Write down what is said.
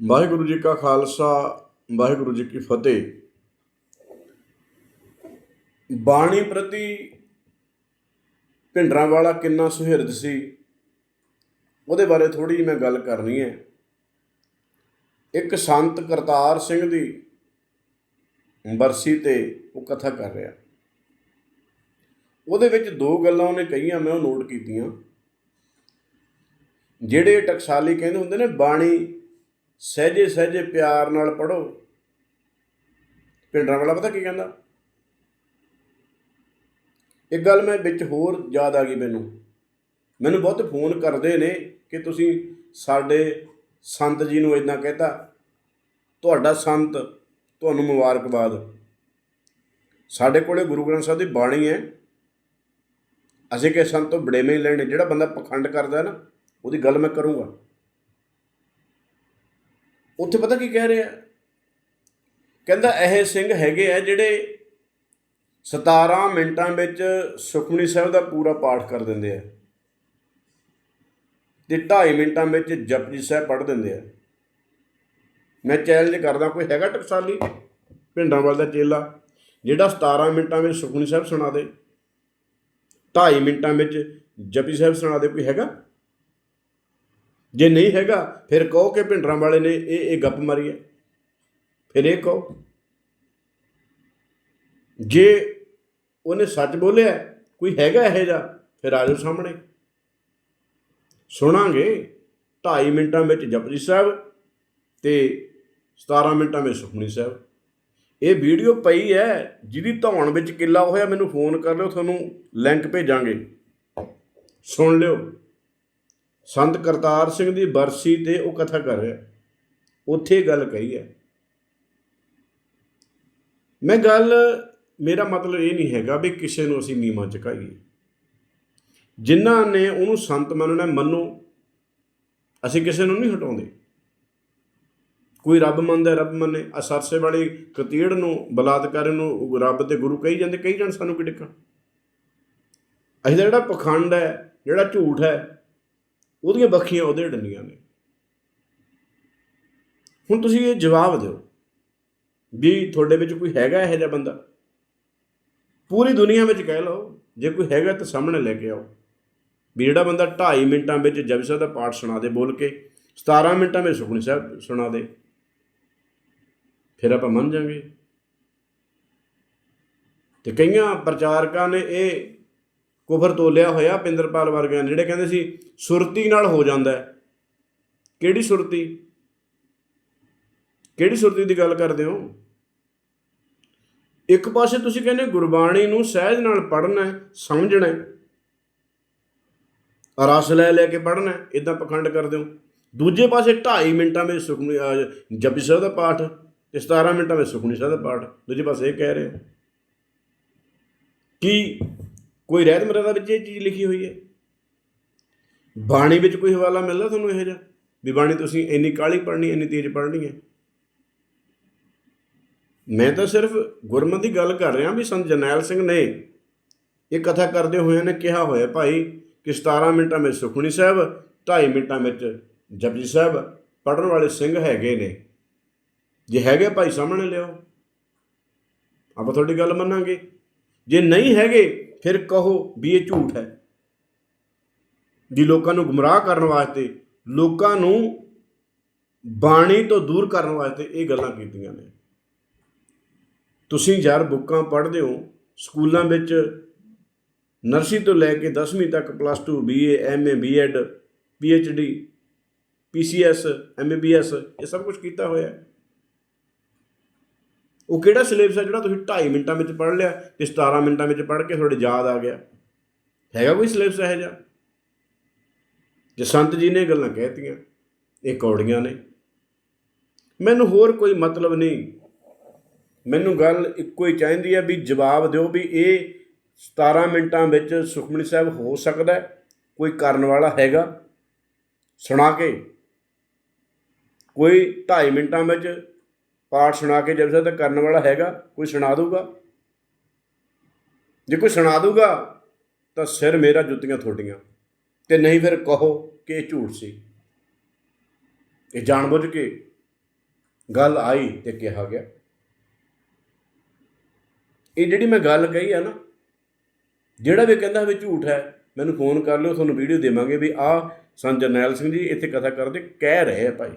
ਵਾਹਿਗੁਰੂ ਜੀ ਕਾ ਖਾਲਸਾ, ਵਾਹਿਗੁਰੂ ਜੀ ਕੀ ਫਤਿਹ। ਬਾਣੀ ਪ੍ਰਤੀ ਭਿੰਡਰਾਂ ਵਾਲਾ ਕਿੰਨਾ ਸੁਹਿਰਦ ਸੀ, ਉਹਦੇ ਬਾਰੇ ਥੋੜੀ ਜਿਹੀ ਮੈਂ ਗੱਲ ਕਰਨੀ ਹੈ। ਇੱਕ ਸੰਤ ਕਰਤਾਰ ਸਿੰਘ ਦੀ ਬਰਸੀ ਤੇ ਉਹ ਕਥਾ ਕਰ ਰਿਹਾ। ਉਹਦੇ ਵਿੱਚ ਦੋ ਗੱਲਾਂ ਉਹਨੇ ਕਹੀਆਂ, ਮੈਂ ਉਹ ਨੋਟ ਕੀਤੀਆਂ। ਜਿਹੜੇ ਟਕਸਾਲੀ ਕਹਿੰਦੇ ਹੁੰਦੇ ਨੇ, ਬਾਣੀ ਸਹਿਜੇ ਸਹਿਜੇ ਪਿਆਰ ਨਾਲ ਪੜੋ ਪਿੰਡਰਾਂ ਵਾਲਾ ਪਤਾ ਕੀ ਕਹਿੰਦਾ? ਇੱਕ ਗੱਲ ਮੈਂ ਵਿੱਚ ਹੋਰ ਯਾਦ ਆ ਗਈ ਮੈਨੂੰ। ਮੈਨੂੰ ਬਹੁਤ ਫੋਨ ਕਰਦੇ ਨੇ ਕਿ ਤੁਸੀਂ ਸਾਡੇ ਸੰਤ ਜੀ ਨੂੰ ਇਦਾਂ ਕਹਿਤਾ, ਤੁਹਾਡਾ ਸੰਤ ਤੁਹਾਨੂੰ ਮੁਬਾਰਕਬਾਦ ਸਾਡੇ ਕੋਲੇ ਗੁਰੂ ਗ੍ਰੰਥ ਸਾਹਿਬ ਦੀ ਬਾਣੀ ਹੈ। ਅਸੀਂ ਕਿ ਸੰਤ ਤੋਂ ਬੜੇਵੇਂ ਲੈਣੇ। ਜਿਹੜਾ ਬੰਦਾ ਪਖੰਡ ਕਰਦਾ ਨਾ, ਉਹਦੀ ਗੱਲ ਮੈਂ ਕਰੂੰਗਾ। ਉੱਥੇ ਪਤਾ ਕੀ ਕਹਿ ਰਿਹਾ? ਕਹਿੰਦਾ ਇਹ ਸਿੰਘ ਹੈਗੇ ਆ ਜਿਹੜੇ 17 ਮਿੰਟਾਂ ਵਿੱਚ ਸੁਖਮਨੀ ਸਾਹਿਬ ਦਾ ਪੂਰਾ ਪਾਠ ਕਰ ਦਿੰਦੇ ਆ ਤੇ 2.5 ਮਿੰਟਾਂ ਵਿੱਚ ਜਪਜੀ ਸਾਹਿਬ ਪੜ੍ਹ ਦਿੰਦੇ ਆ। ਮੈਂ ਚੈਲੰਜ ਕਰਦਾ, ਕੋਈ ਹੈਗਾ ਟਕਸਾਲੀ? ਪਿੰਡਾਂ ਵਾਲ ਦਾ ਚੇਲਾ, ਜਿਹੜਾ 17 ਮਿੰਟਾਂ ਵਿੱਚ ਸੁਖਮਨੀ ਸਾਹਿਬ ਸੁਣਾ ਦੇ 2.5 ਮਿੰਟਾਂ ਵਿੱਚ ਜਪਜੀ ਸਾਹਿਬ ਸੁਣਾ ਦੇ, ਕੋਈ ਹੈਗਾ? ਜੇ ਨਹੀਂ ਹੈਗਾ, ਫਿਰ ਕਹੋ ਕਿ ਭਿੰਡਰਾਂ ਵਾਲੇ ਨੇ ਇਹ ਇਹ ਗੱਪ ਮਾਰੀ ਹੈ। ਫਿਰ ਇਹ ਕਹੋ। ਜੇ ਉਹਨੇ ਸੱਚ ਬੋਲਿਆ, ਕੋਈ ਹੈਗਾ ਇਹੋ ਜਿਹਾ, ਫਿਰ ਆ ਜਾਓ ਸਾਹਮਣੇ। ਸੁਣਾਂਗੇ 2.5 ਮਿੰਟਾਂ ਵਿੱਚ ਜਪਜੀ ਸਾਹਿਬ ਤੇ 17 ਮਿੰਟਾਂ ਵਿੱਚ ਸੁਖਮਨੀ ਸਾਹਿਬ। ਇਹ ਵੀਡੀਓ ਪਈ ਹੈ, ਜਿਹਦੀ ਧੌਣ ਵਿੱਚ ਕਿੱਲਾ ਹੋਇਆ, ਮੈਨੂੰ ਫੋਨ ਕਰ ਲਿਓ, ਤੁਹਾਨੂੰ ਲਿੰਕ ਭੇਜਾਂਗੇ। ਸੁਣ ਲਿਓ। ਸੰਤ ਕਰਤਾਰ ਸਿੰਘ ਦੀ ਬਰਸੀ ਤੇ ਉਹ ਕਥਾ ਕਰ ਰਿਹਾ। ਉੱਥੇ ਇਹ ਗੱਲ ਕਹੀ ਹੈ। ਮੈਂ ਗੱਲ, ਮੇਰਾ ਮਤਲਬ ਇਹ ਨਹੀਂ ਹੈਗਾ ਵੀ ਕਿਸੇ ਨੂੰ ਅਸੀਂ ਨੀਵਾਂ ਚੁਕਾਈਏ ਜਿਨ੍ਹਾਂ ਨੇ ਉਹਨੂੰ ਸੰਤ ਮੰਨਣਾ ਮੰਨੋ। ਅਸੀਂ ਕਿਸੇ ਨੂੰ ਨਹੀਂ ਹਟਾਉਂਦੇ। ਕੋਈ ਰੱਬ ਮੰਨਦਾ ਰੱਬ ਮੰਨੇ। ਆ ਸਰਸੇ ਵਾਲੀ ਕਤੀੜ ਨੂੰ, ਬਲਾਤਕਾਰ ਨੂੰ ਰੱਬ ਤੇ ਗੁਰੂ ਕਹੀ ਜਾਂਦੇ, ਕਹੀ ਜਾਣ ਸਾਨੂੰ ਕੀ ਡਿੱਕਾ ਅਸੀਂ ਦਾ ਜਿਹੜਾ ਪਖੰਡ ਹੈ, ਜਿਹੜਾ ਝੂਠ ਹੈ ਉਹਦੀਆਂ ਬੱਖੀਆਂ ਉਹਦੇ ਡੰਡੀਆਂ ਨੇ। ਹੁਣ ਤੁਸੀਂ ਇਹ ਜਵਾਬ ਦਿਓ ਵੀ ਤੁਹਾਡੇ ਵਿੱਚ ਕੋਈ ਹੈਗਾ ਇਹੋ ਜਿਹਾ ਬੰਦਾ? ਪੂਰੀ ਦੁਨੀਆ ਵਿੱਚ ਕਹਿ ਲਓ, ਜੇ ਕੋਈ ਹੈਗਾ ਤਾਂ ਸਾਹਮਣੇ ਲੈ ਕੇ ਆਓ। ਵੀ ਜਿਹੜਾ ਬੰਦਾ 2.5 ਮਿੰਟਾਂ ਵਿੱਚ ਜਪਜੀ ਸਾਹਿਬ ਦਾ ਪਾਠ ਸੁਣਾ ਦੇ ਬੋਲ ਕੇ 17 ਮਿੰਟਾਂ ਵਿੱਚ ਸੁਖਮਨੀ ਸਾਹਿਬ ਸੁਣਾ ਦੇ, ਫਿਰ ਆਪਾਂ ਮੰਨ ਜਾਾਂਗੇ ਤੇ ਕਈਆਂ ਪ੍ਰਚਾਰਕਾਂ ਨੇ ਇਹ ਕੁਫਰ ਤੋਲਿਆ ਹੋਇਆ ਪਿੰਦਰਪਾਲ ਵਰਗਿਆਂ ਨੇ ਜਿਹੜੇ ਕਹਿੰਦੇ ਸੀ ਸੁਰਤੀ ਨਾਲ ਹੋ ਜਾਂਦਾ ਕਿਹੜੀ ਸੁਰਤੀ? ਕਿਹੜੀ ਸੁਰਤੀ ਦੀ ਗੱਲ ਕਰਦੇ ਹੋ? ਇੱਕ ਪਾਸੇ ਤੁਸੀਂ ਕਹਿੰਦੇ ਗੁਰਬਾਣੀ ਨੂੰ ਸਹਿਜ ਨਾਲ ਪੜ੍ਹਨਾ ਹੈ ਸਮਝਣਾ ਹੈ। ਰਸ ਲੈ ਲੈ ਕੇ ਪੜ੍ਹਨਾ ਹੈ ਇਦਾਂ ਪਖੰਡ ਕਰਦੇ ਹੋ। ਦੂਜੇ ਪਾਸੇ 2.5 ਮਿੰਟਾਂ ਵਿੱਚ ਸੁਖਮਨੀ ਅਹ, ਜਪਜੀ ਸਾਹਿਬ ਦਾ ਪਾਠ ਤੇ 17 ਮਿੰਟਾਂ ਵਿੱਚ ਸੁਖਮਨੀ ਸਾਹਿਬ ਦਾ ਪਾਠ। ਦੂਜੇ ਪਾਸੇ ਇਹ ਕਹਿ ਰਹੇ ਹੋ। ਕਿ ਕੋਈ ਰਹਿਤ ਮਰਦਾ ਵਿੱਚ ਇਹ ਚੀਜ਼ ਲਿਖੀ ਹੋਈ ਹੈ? ਬਾਣੀ ਵਿੱਚ ਕੋਈ ਹਵਾਲਾ ਮਿਲਦਾ ਤੁਹਾਨੂੰ ਇਹੋ ਜਿਹਾ? ਵੀ ਬਾਣੀ ਤੁਸੀਂ ਇੰਨੀ ਕਾਲੀ ਪੜ੍ਹਨੀ, ਇੰਨੀ ਤੇਜ਼ ਪੜ੍ਹਨੀ ਹੈ? ਮੈਂ ਤਾਂ ਸਿਰਫ ਗੁਰਮਤਿ ਦੀ ਗੱਲ ਕਰ ਰਿਹਾ ਵੀ ਸੰਤ ਜਰਨੈਲ ਸਿੰਘ ਨੇ ਇਹ ਕਥਾ ਕਰਦੇ ਹੋਏ ਨੇ ਕਿਹਾ ਹੋਇਆ, ਭਾਈ, ਕਿ 17 ਮਿੰਟਾਂ ਵਿੱਚ ਸੁਖਮਨੀ ਸਾਹਿਬ 2.5 ਮਿੰਟਾਂ ਵਿੱਚ ਜਪਜੀ ਸਾਹਿਬ ਪੜਨ ਵਾਲੇ ਸਿੰਘ ਹੈਗੇ ਨੇ। ਜੇ ਹੈਗੇ ਭਾਈ ਸਾਹਮਣੇ ਲਿਓ ਆਪਾਂ ਤੁਹਾਡੀ ਗੱਲ ਮੰਨਾਂਗੇ। ਜੇ ਨਹੀਂ ਹੈਗੇ ਫਿਰ ਕਹੋ ਵੀ ਇਹ ਝੂਠ ਹੈ। ਜੀ ਲੋਕਾਂ ਨੂੰ ਗੁੰਮਰਾਹ ਕਰਨ ਵਾਸਤੇ, ਲੋਕਾਂ ਨੂੰ ਬਾਣੀ ਤੋਂ ਦੂਰ ਕਰਨ ਵਾਸਤੇ ਇਹ ਗੱਲਾਂ ਕੀਤੀਆਂ ਨੇ। ਤੁਸੀਂ ਯਾਰ ਬੁੱਕਾਂ ਪੜ੍ਹਦੇ ਹੋ, ਸਕੂਲਾਂ ਵਿੱਚ ਨਰਸਰੀ ਤੋਂ ਲੈ ਕੇ 10ਵੀਂ ਤੱਕ plus 2 BA MA BEd PhD PCS MBBS ਇਹ ਸਭ ਕੁਝ ਕੀਤਾ ਹੋਇਆ ਹੈ। ਉਹ ਕਿਹੜਾ ਸਿਲੇਬਸ ਹੈ ਜਿਹੜਾ ਤੁਸੀਂ 2.5 ਮਿੰਟਾਂ ਵਿੱਚ ਪੜ੍ਹ ਲਿਆ ਤੇ 17 ਮਿੰਟਾਂ ਵਿੱਚ ਪੜ੍ਹ ਕੇ ਤੁਹਾਡੇ ਯਾਦ ਆ ਗਿਆ? ਹੈਗਾ ਕੋਈ ਸਿਲੇਬਸ ਇਹੋ ਜਿਹਾ? ਜੇ ਸੰਤ ਜੀ ਨੇ ਇਹ ਗੱਲਾਂ ਕਹਿਤੀਆਂ, ਇਹ ਕੌੜੀਆਂ ਨੇ। ਮੈਨੂੰ ਹੋਰ ਕੋਈ ਮਤਲਬ ਨਹੀਂ। ਮੈਨੂੰ ਗੱਲ ਇੱਕੋ ਹੀ ਚਾਹੀਦੀ ਹੈ ਵੀ ਜਵਾਬ ਦਿਓ ਵੀ ਇਹ 17 ਮਿੰਟਾਂ ਵਿੱਚ ਸੁਖਮਨੀ ਸਾਹਿਬ ਹੋ ਸਕਦਾ ਕੋਈ ਕਰਨ ਵਾਲਾ ਹੈਗਾ? ਸੁਣਾ ਕੇ। ਕੋਈ 2.5 ਮਿੰਟਾਂ ਵਿੱਚ ਪਾਠ ਸੁਣਾ ਕੇ ਜਪਜੀ ਸਾਹਿਬ ਕਰਨ ਵਾਲਾ ਹੈਗਾ, ਕੋਈ ਸੁਣਾ ਦੂਗਾ ਜੇ ਕੋਈ ਸੁਣਾ ਦੂਗਾ ਤਾਂ ਸਿਰ ਮੇਰਾ ਜੁੱਤੀਆਂ ਤੁਹਾਡੀਆਂ ਤੇ ਨਹੀਂ ਫਿਰ ਕਹੋ ਕਿ ਇਹ ਝੂਠ ਸੀ। ਇਹ ਜਾਣਬੁੱਝ ਕੇ ਗੱਲ ਆਈ ਤੇ ਕਿਹਾ ਗਿਆ। ਇਹ ਜਿਹੜੀ ਮੈਂ ਗੱਲ ਕਹੀ ਆ ਨਾ, ਜਿਹੜਾ ਵੀ ਕਹਿੰਦਾ ਵੀ ਝੂਠ ਹੈ, ਮੈਨੂੰ ਫੋਨ ਕਰ ਲਿਓ, ਤੁਹਾਨੂੰ ਵੀਡੀਓ ਦੇਵਾਂਗੇ ਵੀ ਆਹ ਸੰਤ ਜਰਨੈਲ ਸਿੰਘ ਜੀ ਇੱਥੇ ਕਥਾ ਕਰਦੇ, ਕਹਿ ਰਹੇ ਆ ਭਾਈ।